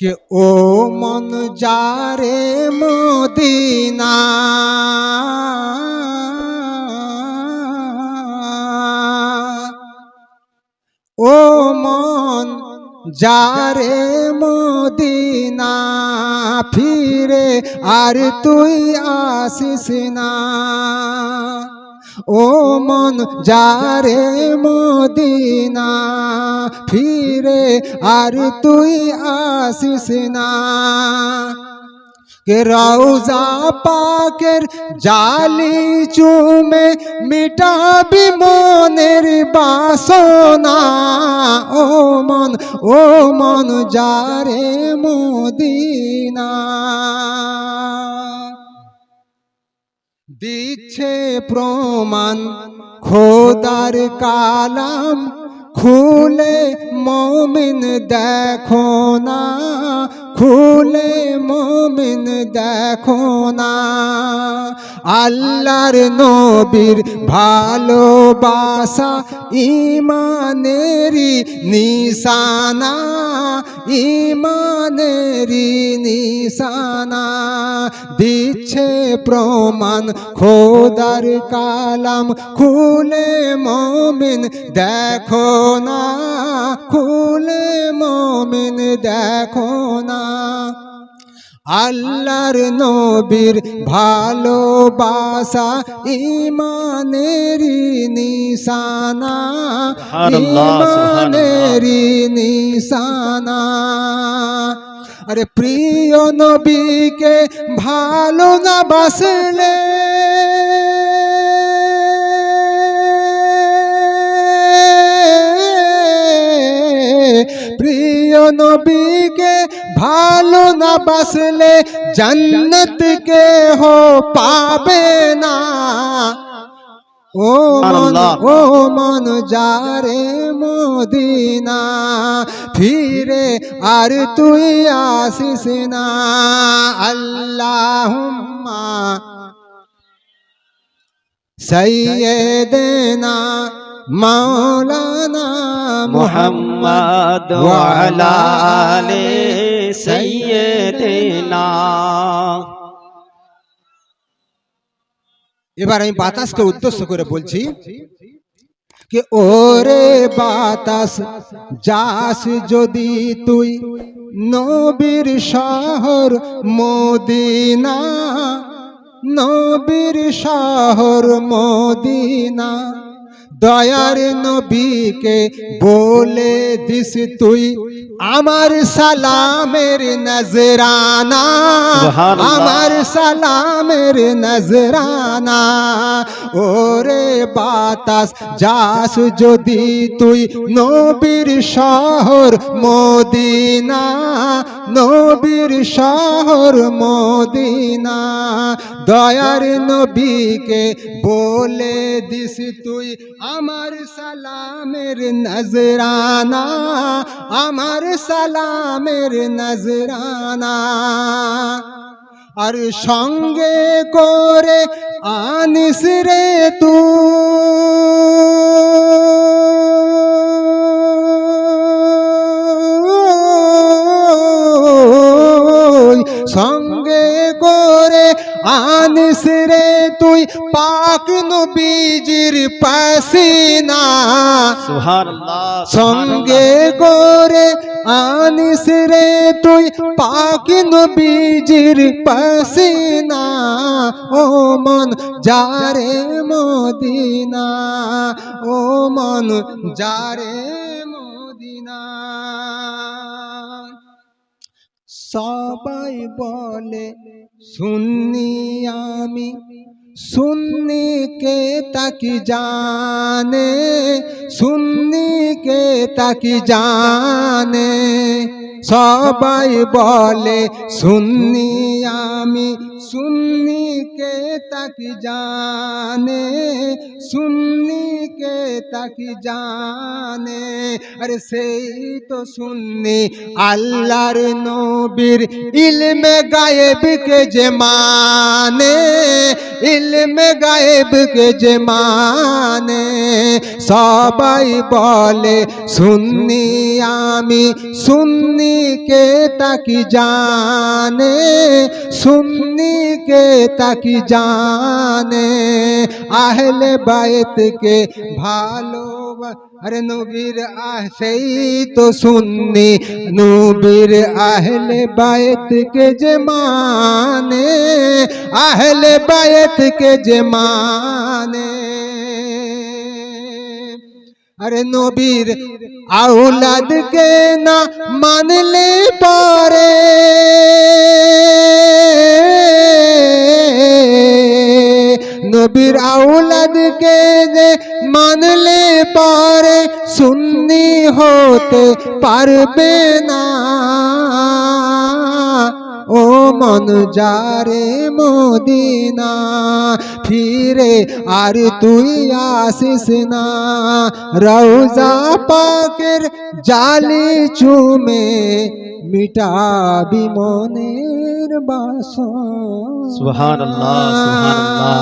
কে ও মন যারে Medina oh মন যারে মদিনা ফিরে আর তুই আসিস না ও মন যারে মদিনা, ফিরে আর তুই আসিস না। কে রৌজা পাকের জালি চুমে মিটাবি মনের বাসনা। ও মন ও মন যারে মদিনা। দিচ্ছে প্রমাণ। খোদার কালাম খুলে মমিন দেখো না, খুলে মমিন দেখো না। আল্লাহর নবীর ভালোবাসা ইমানেরি নিশানা ইমানেরি নিশানা দিচ্ছে প্রমাণ খোদার কালাম খুলে মমিন দেখো না খুলে মমিন দেখো না। আল্লাহর নবীর ভালোবাসা ইমানেরি নিশানা ইমানের নিশানা। আরে প্রিয় নবীকে ভালো না বাসলে নবীকে ভালো না বাসলে জন্নত কে হো পাবে না। ও মন ও মন যারে মদিনা ফিরে আর তুই আসিস না। আল্লাহুম্মা সৈয়দনা মাওলানা মোহাম্মদ ওয়ালা আলে সাইয়্যিদিনা এবার আমি বাতাসকে উদ্দেশ্য করে বলছি যে ওরে বাতাস, যাস যদি তুই নবীর শহর মদিনা, নবীর শহর মদিনা। দয়ার নবীকে বলে দিস তুই আমার সালামের নজরানা আমার সালামের নজরানা। ওরে বাতাস যাস যদি তুই নবীর শহর মদিনা নবীর শহর মদিনা। দয়ার নবীকে বলে দিস তুই আমার সালামের নজরানা আমার সালামের নজরানা। আর সঙ্গে করে আনিস রে তুই আনিস রে তুই পাক নবীজির পাসিনা। সুবহানাল্লাহ সঙ্গে করে আনিস রে তুই পাক নবীজির পাসিনা। ও মন যারে মদিনা ও মন যারে সবাই বলে শুননি আমি শুননি কে তাকি জানে? শুননি কে তাকি জানে? সবাই বলে শুননি আমি শুননি কে তাকি জানে সুন্নি কে তাকি জানে আরে সেই তো সুন্নি আল্লাহর নবীর ইলমে গায়েব কে যে মানে ইলমে গায়েবকে যে মানে সবাই বলে সুন্নি আমি সুন্নিকে তাকি জানে সুন্নিকে তাকি জানে আহলে বায়তকে ভালো আরে নবীর আহ, সেই তো সুন্নি। নবীর আহলে বায়তকে যে মানে আহলে বায়তকে যে মানে। আরে নবীর আউলাদকে না মানলে পারে। নবীর আউলাদকে যে মানলে পারে সুন্নি হতে পারবে না। ও মন যারে মদিনা ফিরে আর তুই আসিস না। রৌজা পাকের জালি চুমে মিটাবি মনের বাসনা। সুবহানাল্লাহ, সুবহানাল্লাহ।